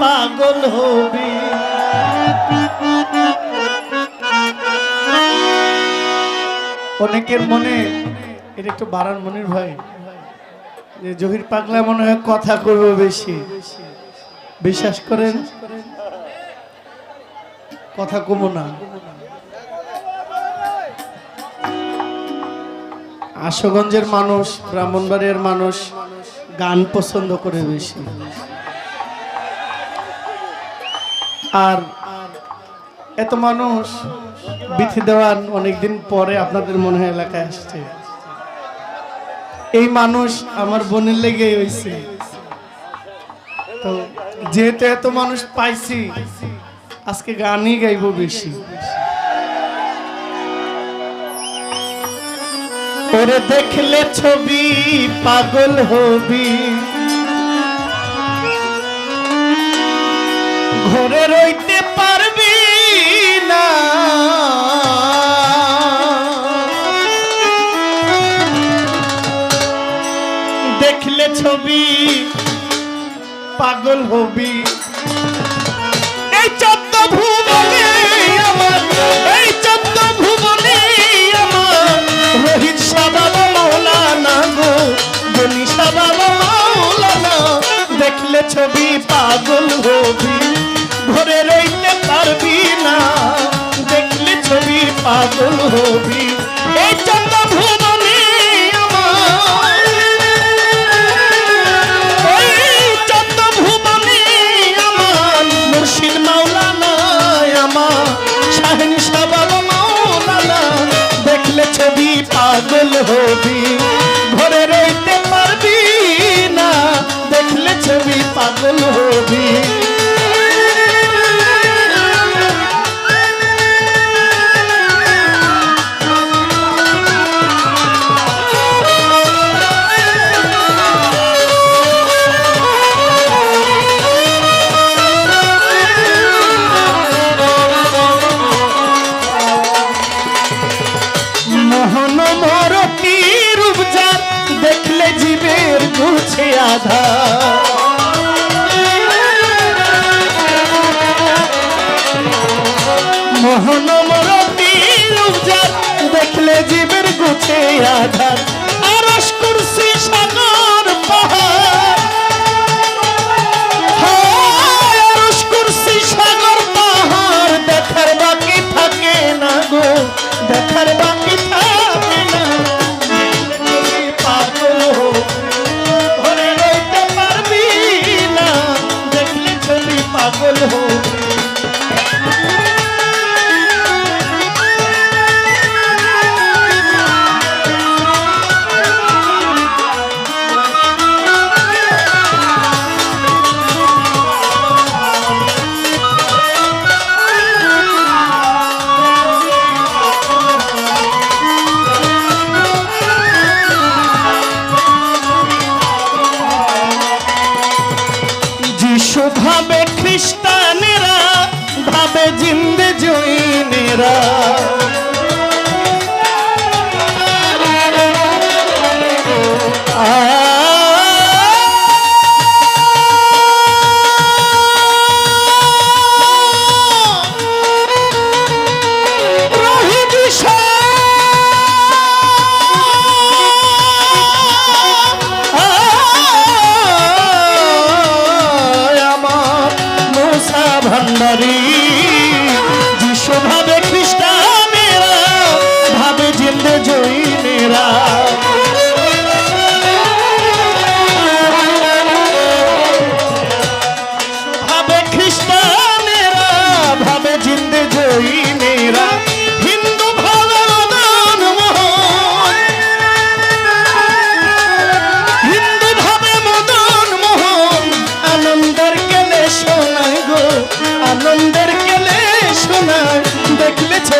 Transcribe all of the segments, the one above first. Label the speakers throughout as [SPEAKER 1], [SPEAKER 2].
[SPEAKER 1] পাগল হবি। অনেকের মনে, এটা একটু বাড়ান মনির ভাই, যে জহির পাগলা মনে হয় কথা করবে বেশি। বিশ্বাস করেন? কথা কমো না। আশুগঞ্জের মানুষ, ব্রাহ্মণবাড়িয়ার মানুষ গান পছন্দ করে বেশি। আর এত মানুষ বিথি দেওয়ান অনেকদিন পরে আপনাদের মনে হয় এলাকায় আসছে। এই মানুষ আমার বোনের লেগে হয়েছে তো যেহেতু এত মানুষ পাইছি, আজকে গানই গাইবো বেশি। ওরে দেখলে ছবি পাগল হবি। ঘরে রইতে পারবি না। দেখলে ছবি, পাগল হবি। এই চোদ্দ এই চোদ্দ ভুবনে আমার, রোহিত মাওলানা গো গনি সাবাবা মাওলানা দেখলে ছবি পাগল পাগল হবি। এই চোদ্দ ভুবনে আমার। ওই চোদ্দ ভুবনে আমার মুর্শিদ ছবি পাগল হবি।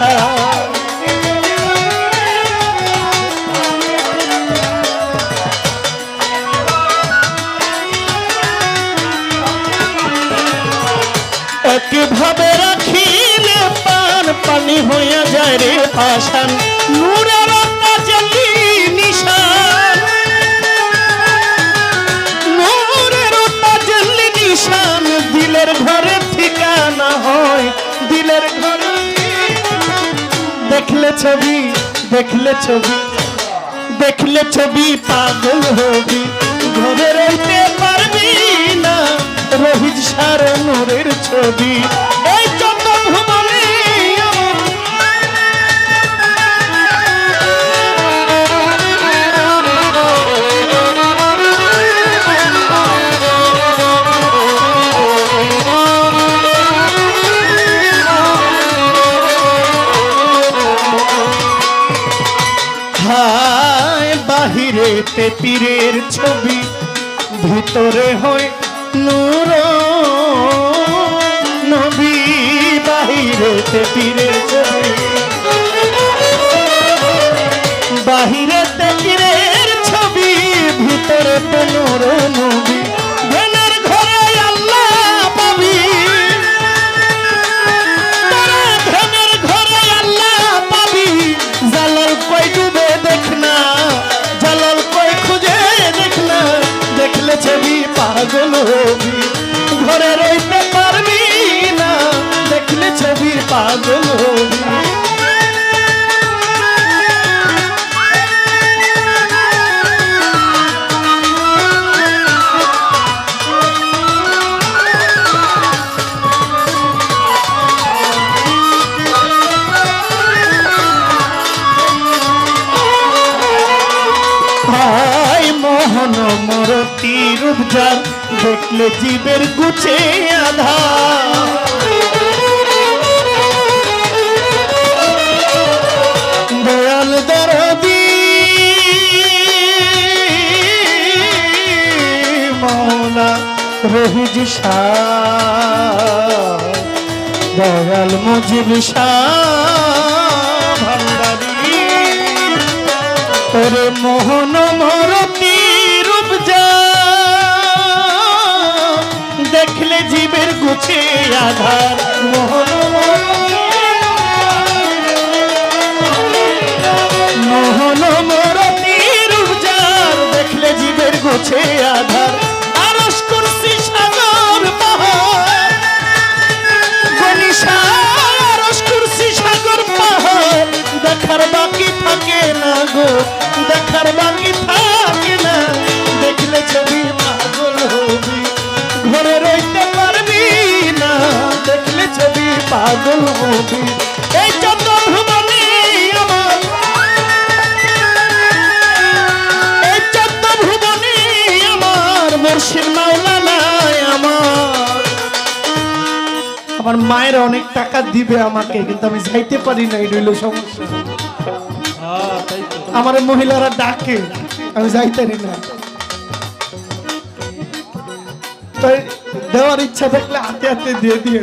[SPEAKER 1] ha ছবি, দেখলে ছবি দেখলে ছবি পাগল হবি। ঘরে রইতে পারবি না, রোহিত সার নোরের ছবি। বাহিরে তে পীরের ছবি, ভিতরে হয় নূর। নবী বাহিরে তে পীরের ছবি। বাহিরেতে পীরের ছবি ভিতরে নূর। পাগল হবি ঘরে রইতে পারবি না দেখলে ছবির পাগল রূপজার দেখলে জীবের গুছে আধা দয়াল দরদি মৌলা রহিজ দয়াল মুজিব শাহ, ভান্ডারী। ওরে মোহন মরতি গুছে আধার মোহন। মোহন মরতি রূপ যার দেখলে জীবের গুছে আধার। পাগল হবি এই চন্দ্র ভুবনে আমার। এই চন্দ্র ভুবনে আমার মুর্শিদ মাওলানা আমার। আমার মায়ের অনেক টাকা দিবে আমাকে, কিন্তু আমি যাইতে পারি না, এটা হইল সমস্যা। আমার মহিলারা ডাকে, আমি যাইতে না। দেওয়ার ইচ্ছা থাকলে হাতে হাতে দিয়ে দিয়ে